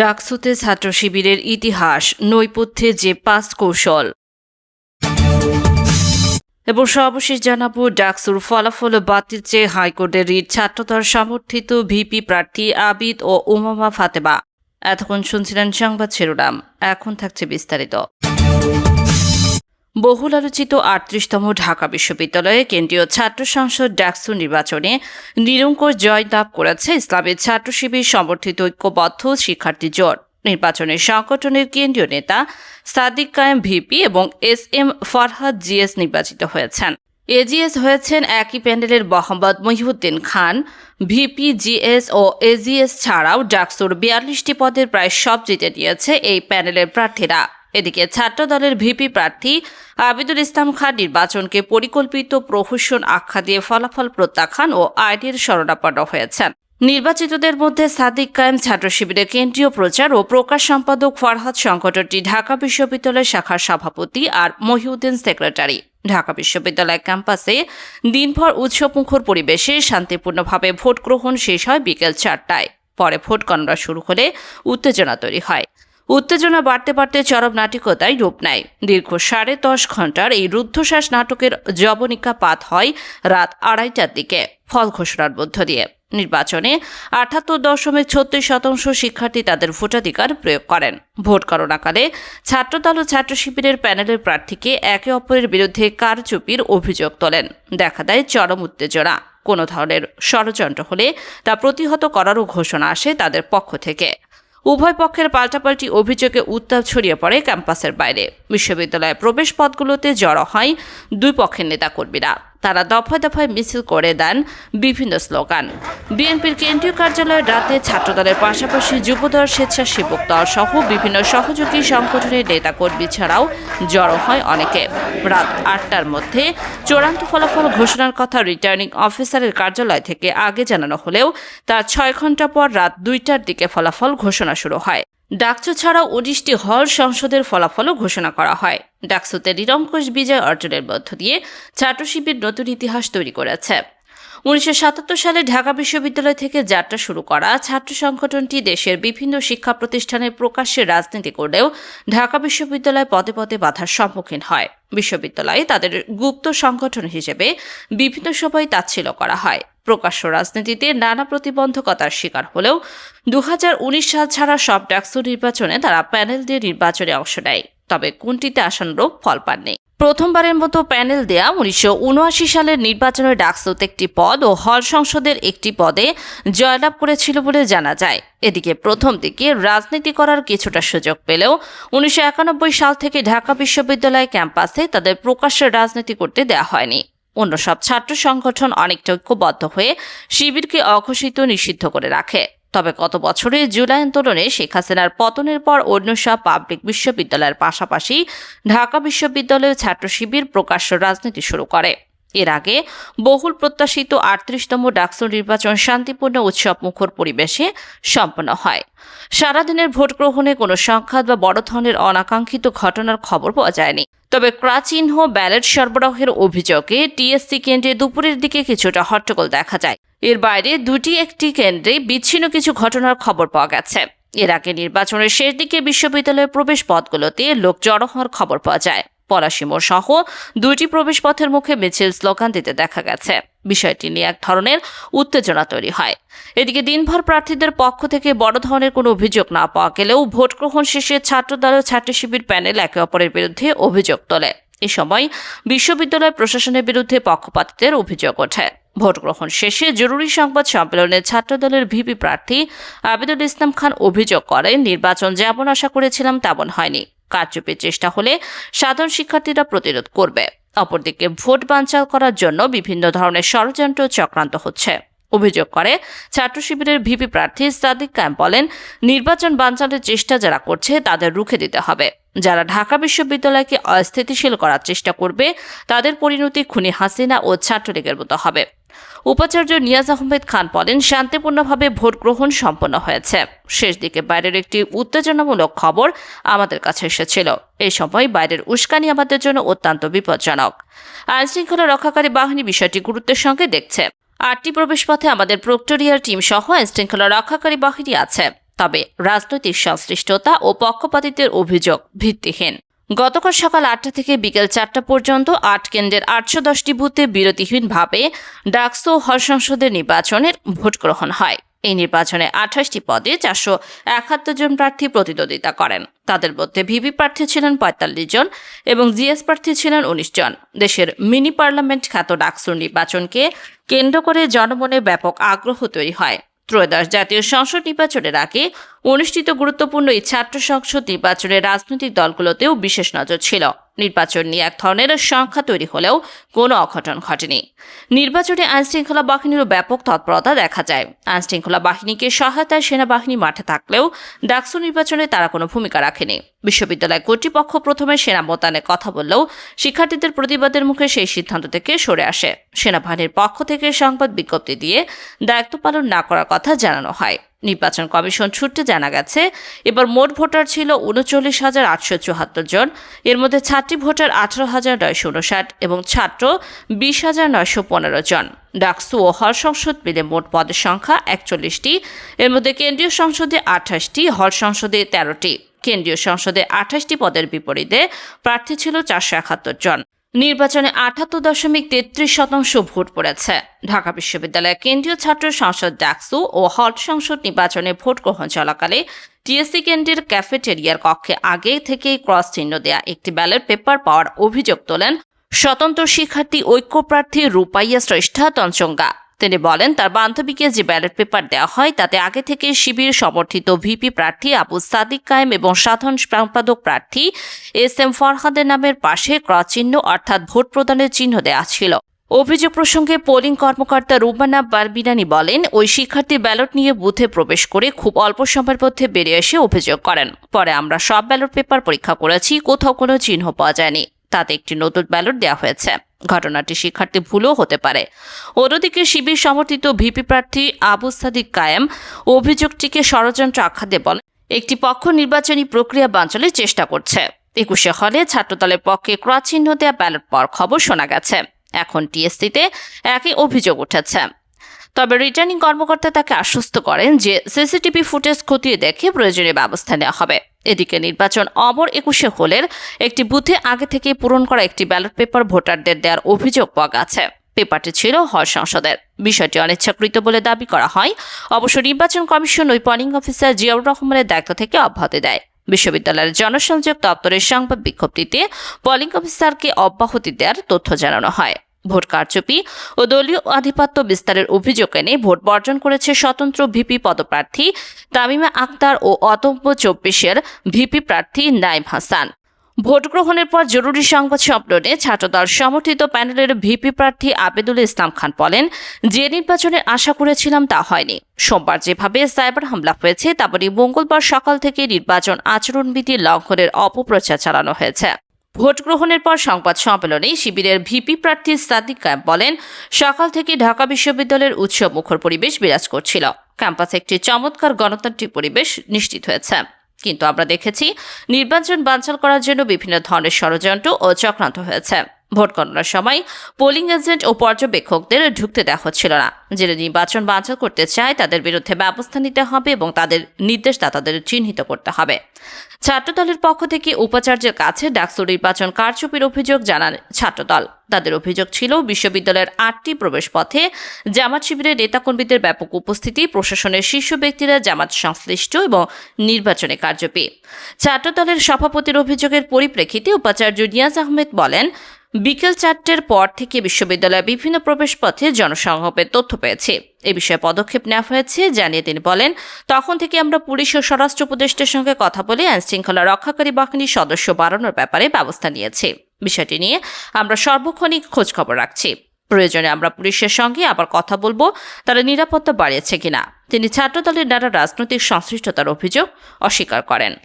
ডাকসুতে ছাত্র শিবিরের ইতিহাস নৈপথ্যে যে পাঁচ কৌশল। এবং সর্বশেষ জানাব, ডাকসুর ফলাফল বাতিল চেয়ে হাইকোর্টের রিট ছাত্রদল সমর্থিত ভিপি প্রার্থী আবিদ ও উমামা ফাতেমা। এতক্ষণ শুনছিলেন সংবাদ শিরোনাম, এখন থাকছে বিস্তারিত। বহুল আলোচিত আটত্রিশতম ঢাকা বিশ্ববিদ্যালয়ে কেন্দ্রীয় ছাত্র সংসদ ডাকসু নির্বাচনে নিরঙ্কুশ জয় লাভ করেছে ইসলামের ছাত্র শিবির সমর্থিত ঐক্যবদ্ধ শিক্ষার্থী জোট। নির্বাচনের সংগঠনের কেন্দ্রীয় নেতা সাদিক কায়েম ভিপি এবং এস এম ফরহাদ জিএস নির্বাচিত হয়েছেন। এজিএস হয়েছেন একই প্যানেলের মোহাম্মদ মহিউদ্দিন খান। ভিপি, জিএস ও এজিএস ছাড়াও ডাকসুর বিয়াল্লিশটি পদের প্রায় সব জিতে নিয়েছে এই প্যানেলের প্রার্থীরা। এদিকে ছাত্র দলের ভিপি প্রার্থী আবিদুল ইসলাম খান নির্বাচনকে পরিকল্পিত প্রহসন আখ্যা দিয়ে ফলাফল প্রত্যাখ্যান ও আইনের শরণাপন্ন হয়েছেন। নির্বাচিতদের মধ্যে সাদিক কায়েম ছাত্র শিবিরের কেন্দ্রীয় প্রচার ও প্রকাশ সম্পাদক ফরহাদ সংগঠনটি ঢাকা বিশ্ববিদ্যালয় শাখার সভাপতি আর মহিউদ্দিন সেক্রেটারি। ঢাকা বিশ্ববিদ্যালয় ক্যাম্পাসে দিনভর উৎসবমুখর পরিবেশে শান্তিপূর্ণভাবে ভোট গ্রহণ শেষ হয় বিকেল চারটায়। পরে ভোট গণনা শুরু হলে উত্তেজনা তৈরি হয়। উত্তেজনা বাড়তে বাড়তে চরম নাটকতায় রূপ নেয়। দীর্ঘ সাড়ে দশ ঘণ্টার এই রুদ্ধশ্বাস নাটকের জবনিকা পাত হয় রাত আড়াইটার দিকে, ফল ঘোষণার মধ্য দিয়ে। নির্বাচনে আটাত্তর দশমিক ছত্রিশ শতাংশ শিক্ষার্থী তাদের ভোটাধিকার প্রয়োগ করেন। ভোট গণনাকালে ছাত্রদল ও ছাত্র শিবিরের প্যানেলের প্রার্থীকে একে অপরের বিরুদ্ধে কারচুপির অভিযোগ তোলেন। দেখা দেয় চরম উত্তেজনা। কোনো ধরনের ষড়যন্ত্র হলে তা প্রতিহত করারও ঘোষণা আসে তাদের পক্ষ থেকে। উভয় পক্ষের পাল্টাপাল্টি অভিযোগে উত্তাপ ছড়িয়ে পড়ে ক্যাম্পাসের বাইরে। বিশ্ববিদ্যালয়ের প্রবেশ পথগুলোতে জড়ো হয় দুই পক্ষের নেতাকর্মীরা। তারা দফায় দফায় মিছিল করে দেন বিভিন্ন স্লোগান। বিএনপির কেন্দ্রীয় কার্যালয়ের রাতে ছাত্রদলের পাশাপাশি যুবদল, স্বেচ্ছাসেবক দল সহ বিভিন্ন সহযোগী সংগঠনের নেতাকর্মী ছাড়াও জড়ো হয় অনেকে। রাত আটটার মধ্যে চূড়ান্ত ফলাফল ঘোষণার কথা রিটার্নিং অফিসারের কার্যালয় থেকে আগে জানানো হলেও তার ছয় ঘণ্টা পর রাত দুইটার দিকে ফলাফল ঘোষণা শুরু হয়। ডাকসু ছাড়াও উনিশটি হল সংসদের ফলাফলও ঘোষণা করা হয়। ডাকসুতে নিরঙ্কুশ বিজয় অর্জনের মধ্য দিয়ে ছাত্র শিবির নতুন ইতিহাস তৈরি করেছে। উনিশশো সাতাত্তর সালে ঢাকা বিশ্ববিদ্যালয় থেকে যাত্রা শুরু করা ছাত্র সংগঠনটি দেশের বিভিন্ন শিক্ষা প্রতিষ্ঠানে প্রকাশ্যে রাজনীতি করলেও ঢাকা বিশ্ববিদ্যালয় পদে পদে বাধার সম্মুখীন হয়। বিশ্ববিদ্যালয়ে তাদের গুপ্ত সংগঠন হিসেবে বিভিন্ন সময় তাচ্ছিল্য করা হয়। প্রকাশ্য রাজনীতিতে নানা প্রতিবন্ধকতার শিকার হলেও দু হাজার উনিশ সাল ছাড়া সব ডাকসু নির্বাচনে তারা প্যানেল দিয়ে নির্বাচনে অংশ নেয়। তবে কোনটিতে আশানুরূপ ফল পাননি। প্রথমবারের মতো প্যানেল দেয়া উনিশশো উনআশি সালের নির্বাচনে ডাকসুত একটি পদ ও হল সংসদের একটি পদে জয়লাভ করেছিল বলে জানা যায়। এদিকে প্রথম দিকে রাজনীতি করার কিছুটা সুযোগ পেলেও উনিশশো একানব্বই সাল থেকে ঢাকা বিশ্ববিদ্যালয় ক্যাম্পাসে তাদের প্রকাশ্যে রাজনীতি করতে দেওয়া হয়নি। অন্য সব ছাত্র সংগঠন অনেকটা ঐক্যবদ্ধ হয়ে শিবিরকে অঘোষিত নিষিদ্ধ করে রাখে। তবে গত বছরে জুলাই আন্দোলনে শেখ হাসিনার পতনের পর অন্য সব পাবলিক বিশ্ববিদ্যালয়ের পাশাপাশি ঢাকা বিশ্ববিদ্যালয়ের ছাত্র শিবির প্রকাশ্য রাজনীতি শুরু করে। এর আগে বহুল প্রত্যাশিত আটত্রিশতম ডাকসু নির্বাচন শান্তিপূর্ণ উৎসব মুখর পরিবেশে সম্পন্ন হয়। সারাদিনের ভোট গ্রহণে কোনো সংঘাত বা বড় ধরনের অনাকাঙ্ক্ষিত ঘটনার খবর পাওয়া যায়নি। তবে ক্রাচিহ্ন ব্যালট সরবরাহের অভিযোগে টিএসসি কেন্দ্রে দুপুরের দিকে কিছুটা হট্টগোল দেখা যায়। এর বাইরে দুটি একটি কেন্দ্রে বিচ্ছিন্ন কিছু ঘটনার খবর পাওয়া গেছে। এর আগে নির্বাচনের শেষ দিকে বিশ্ববিদ্যালয়ের প্রবেশ পথগুলোতে লোক জড়ো হওয়ার খবর পাওয়া যায়। পলাশিমোর সহ দুটি প্রবেশ পথের মুখে মিছিল স্লোগান দিতে দেখা গেছে। বিষয়টি নিয়ে এক ধরনের উত্তেজনা তৈরি হয়। এদিকে দিনভর প্রার্থীদের পক্ষ থেকে বড় ধরনের কোনো অভিযোগ না পাওয়া গেলেও ভোট গ্রহণ শেষে ছাত্রদল ও ছাত্র শিবির প্যানেল একে অপরের বিরুদ্ধে অভিযোগ তোলে। এ সময় বিশ্ববিদ্যালয় প্রশাসনের বিরুদ্ধে পক্ষপাতিত্বের অভিযোগ ওঠে। ভোট গ্রহণ শেষে জরুরি সংবাদ সম্মেলনে ছাত্রদলের ভিপি প্রার্থী আবিদুল ইসলাম খান অভিযোগ করেন, নির্বাচন যেমন আশা করেছিলাম তেমন হয়নি। কারচুপির চেষ্টা হলে সাধারণ শিক্ষার্থীরা প্রতিরোধ করবে। অপরদিকে ভোট বাঞ্চাল করার জন্য বিভিন্ন ধরনের ষড়যন্ত্র চক্রান্ত হচ্ছে। অভিযোগ করে, ছাত্র শিবিরের ভিপি প্রার্থী সাদিক ক্যাম্প বলেন, নির্বাচন বাঞ্চালের চেষ্টা যারা করছে, তাদের রুখে দিতে হবে। যারা ঢাকা বিশ্ববিদ্যালয়কে অস্থিতিশীল করার চেষ্টা করবে, তাদের পরিণতি খুনি হাসিনা ও ছাত্রলীগের মতো হবে। উপাচার্য নিয়াজ আহমেদ খান বলেন, শান্তিপূর্ণভাবে ভোট গ্রহণ সম্পন্ন হয়েছে। শেষ দিকে বাইরের একটি উত্তেজনামূলক খবর আমাদের কাছে এসেছিল। এই সময় বাইরের উস্কানি আমাদের জন্য অত্যন্ত বিপজ্জনক। আইনশৃঙ্খলা রক্ষাকারী বাহিনী বিষয়টি গুরুত্বের সঙ্গে দেখছে। আটটি প্রবেশপথে আমাদের প্রক্টোরিয়ার টিম সহ আইনশৃঙ্খলা রক্ষাকারী বাহিনী আছে। তবে রাজনৈতিক সংশ্লিষ্টতা ও পক্ষপাতিত্বের অভিযোগ ভিত্তিহীন। গতকাল সকাল আটটা থেকে বিকেল চারটা পর্যন্ত আট কেন্দ্রের আটশো দশটি বুথে বিরতিহীনভাবে ডাকসু হল সংসদের নির্বাচনের ভোট গ্রহণ হয়। এই নির্বাচনে আঠাশটি পদে চারশো একাত্তর জন প্রার্থী প্রতিদ্বন্দ্বিতা করেন। তাদের মধ্যে ভিভি প্রার্থী ছিলেন পঁয়তাল্লিশ জন এবং জিএস প্রার্থী ছিলেন উনিশ জন। দেশের মিনি পার্লামেন্ট খ্যাত ডাকসুর নির্বাচনকে কেন্দ্র করে জনমনে ব্যাপক আগ্রহ তৈরি হয়। ত্রয়োদশ জাতীয় সংসদ নির্বাচনের আগে অনুষ্ঠিত গুরুত্বপূর্ণ এই ছাত্র সংসদ নির্বাচনে রাজনৈতিক দলগুলোতেও বিশেষ নজর ছিল। নির্বাচন নিয়ে এক ধরনের সংখ্যা তৈরি হলেও কোনো অঘটন ঘটেনি। নির্বাচনে আইনশৃঙ্খলা বাহিনীরও ব্যাপক তৎপরতা দেখা যায়। আইনশৃঙ্খলা বাহিনীকে সহায়তায় সেনাবাহিনী মাঠে থাকলেও ডাকসু নির্বাচনে তারা কোনো ভূমিকা রাখেনি। বিশ্ববিদ্যালয় কর্তৃপক্ষ প্রথমে সেনা মোতায়েনের কথা বললেও শিক্ষার্থীদের প্রতিবাদের মুখে সেই সিদ্ধান্ত থেকে সরে আসে। সেনাবাহিনীর পক্ষ থেকে সংবাদ বিজ্ঞপ্তি দিয়ে দায়িত্ব পালন না করার কথা জানানো হয়। নির্বাচন কমিশন সূত্রে জানা গেছে, এবার মোট ভোটার ছিল উনচল্লিশ হাজার আটশো চুয়াত্তর জন। এর মধ্যে ছাত্রী ভোটার আঠারো হাজার নয়শো উনষাট এবং ছাত্র বিশ হাজার নয়শো পনেরো জন। ডাকসু ও হল সংসদ মিলে মোট পদের সংখ্যা একচল্লিশটি। এর মধ্যে কেন্দ্রীয় সংসদে আঠাশটি, হল সংসদে তেরোটি। কেন্দ্রীয় সংসদে আঠাশটি পদের বিপরীতে প্রার্থী ছিল চারশো একাত্তর জন। নির্বাচনে আঠাত্তর দশমিক তেত্রিশ শতাংশ ভোট পড়েছে। ঢাকা বিশ্ববিদ্যালয়ের কেন্দ্রীয় ছাত্র সংসদ ডাকসু ও হল্ট সংসদ নির্বাচনে ভোট গ্রহণ চলাকালে টিএসসি কেন্দ্রের ক্যাফেটেরিয়ার কক্ষে আগে থেকেই ক্রস চিহ্ন দেয়া একটি ব্যালট পেপার পাওয়ার অভিযোগ তোলেন স্বতন্ত্র শিক্ষার্থী ঐক্য প্রার্থী রূপাইয়া শ্রেষ্ঠা তঞ্চঙ্গা তিনি বলেন, তার বান্ধবীকে যে ব্যালট পেপার দেওয়া হয়, তাতে আগে থেকে শিবির সমর্থিত ভিপি প্রার্থী আবু সাদিক কায়েম এবং সাধারণ সম্পাদক প্রার্থী এস এম ফরহাদের নামের পাশে ক্রস চিহ্ন অর্থাৎ ভোট প্রদানের চিহ্ন দেওয়া ছিল। অভিযোগ প্রসঙ্গে পোলিং কর্মকর্তা রুবানা বারবিনানি বলেন, ওই শিক্ষার্থী ব্যালট নিয়ে বুথে প্রবেশ করে খুব অল্প সময়ের মধ্যে বেরিয়ে এসে অভিযোগ করেন। পরে আমরা সব ব্যালট পেপার পরীক্ষা করেছি, কোথাও কোনো চিহ্ন পাওয়া যায়নি। তাতে একটি নতুন ব্যালট দেওয়া হয়েছে। ঘটনাটি শিক্ষার্থী ভুলও হতে পারে। অন্যদিকে শিবির সমর্থিত ভিপি প্রার্থী আবু সাদিক কায়েম অভিযোগটিকে ষড়যন্ত্র আখ্যা দিয়ে বলেন, একটি পক্ষ নির্বাচনী প্রক্রিয়া বাঞ্চলের চেষ্টা করছে। একুশে হলে ছাত্রদলের পক্ষে ক্রস চিহ্ন দেওয়া ব্যালট পাওয়ার খবর শোনা গেছে। এখন টিএসসিতে একই অভিযোগ উঠেছে। তবে রিটার্নিং কর্মকর্তা তাকে আশ্বস্ত করেন যে সিসিটিভি ফুটেজ খতিয়ে দেখে প্রয়োজনীয় ব্যবস্থা নেওয়া হবে। এদিকে নির্বাচন অমর একুশে হোলের একটি বুথে আগে থেকে পূরণ করা একটি ব্যালট পেপার ভোটারদের দেওয়ার অভিযোগ পাওয়া গেছে। পেপারটি ছিল হল সংসদের। বিষয়টি অনিচ্ছাকৃত বলে দাবি করা হয়। অবশ্য নির্বাচন কমিশন ওই পলিং অফিসার জিয়াউর রহমানের দায়িত্ব থেকে অব্যাহতি দেয়। বিশ্ববিদ্যালয়ের জনসংযোগ দপ্তরের সংবাদ বিজ্ঞপ্তিতে পলিং অফিসারকে অব্যাহতি দেওয়ার তথ্য জানানো হয়। ভোট কারচুপি ও দলীয় আধিপত্য বিস্তারের অভিযোগ এনে ভোট বর্জন করেছে স্বতন্ত্র ভিপি পদপ্রার্থী তামিমা আক্তার ও অতব্য চব্বিশের ভিপি প্রার্থী নাইম হাসান। ভোট গ্রহণের পর জরুরি সংবাদ সম্মেলনে ছাত্রদল সমর্থিত প্যানেলের ভিপি প্রার্থী আবেদুল ইসলাম খান বলেন, যে নির্বাচনের আশা করেছিলাম তা হয়নি। সোমবার যেভাবে সাইবার হামলা হয়েছে, তেমনি মঙ্গলবার সকাল থেকে নির্বাচন আচরণবিধি লঙ্ঘনের অপপ্রচার চালানো হয়েছে। ভোট গ্রহণের পর সংবাদ সম্মেলনে শিবিরের ভিপি প্রার্থী সাদিক ক্যাম্প বলেন, সকাল থেকে ঢাকা বিশ্ববিদ্যালয়ের উৎসব মুখর পরিবেশ বিরাজ করছিল। ক্যাম্পাসে একটি চমৎকার গণতান্ত্রিক পরিবেশ নিশ্চিত হয়েছে। কিন্তু আমরা দেখেছি, নির্বাচন বাঞ্চাল করার জন্য বিভিন্ন ধরনের ষড়যন্ত্র ও চক্রান্ত হয়েছে। ভোট গণনার সময় পোলিং এজেন্ট ও পর্যবেক্ষকদের ঢুকতে দেওয়া হচ্ছিল না। যারা নির্বাচন বানচাল করতে চায় তাদের বিরুদ্ধে ব্যবস্থা নিতে হবে এবং তাদের নির্দেশদাতাদের চিহ্নিত করতে হবে। ছাত্রদলের পক্ষ থেকে উপাচার্যের কাছে ডাকসু নির্বাচন কারচুপির অভিযোগ জানান ছাত্রদল। তাদের অভিযোগ ছিল, বিশ্ববিদ্যালয়ের আটটি প্রবেশপথে জামাত শিবিরের নেতাকর্মীদের ব্যাপক উপস্থিতি, প্রশাসনের শীর্ষ ব্যক্তিরা জামাত সংশ্লিষ্ট এবং নির্বাচনে কারচুপি। ছাত্রদলের সভাপতির অভিযোগের পরিপ্রেক্ষিতে উপাচার্য নিয়াজ আহমেদ বলেন বিকেল চারটের পর থেকে বিশ্ববিদ্যালয়ের বিভিন্ন প্রবেশপথে জনসংযোগের তথ্য পেয়েছে। এ বিষয়ে পদক্ষেপ নেওয়া হয়েছে, জানিয়ে তিনি বলেন, তখন থেকে আমরা পুলিশ ও স্বরাষ্ট্র উপদেষ্টার সঙ্গে কথা বলে আইন শৃঙ্খলা রক্ষাকারী বাহিনীর সদস্য বাড়ানোর ব্যাপারে ব্যবস্থা নিয়েছে। বিষয়টি নিয়ে আমরা সর্বক্ষণিক খোঁজখবর রাখছি। প্রয়োজনে আমরা পুলিশের সঙ্গে আবার কথা বলব, তারা নিরাপত্তা বাড়িয়েছে কিনা? তিনি ছাত্রদলের দ্বারা রাজনৈতিক সংশ্লিষ্টতার অভিযোগ অস্বীকার করেন।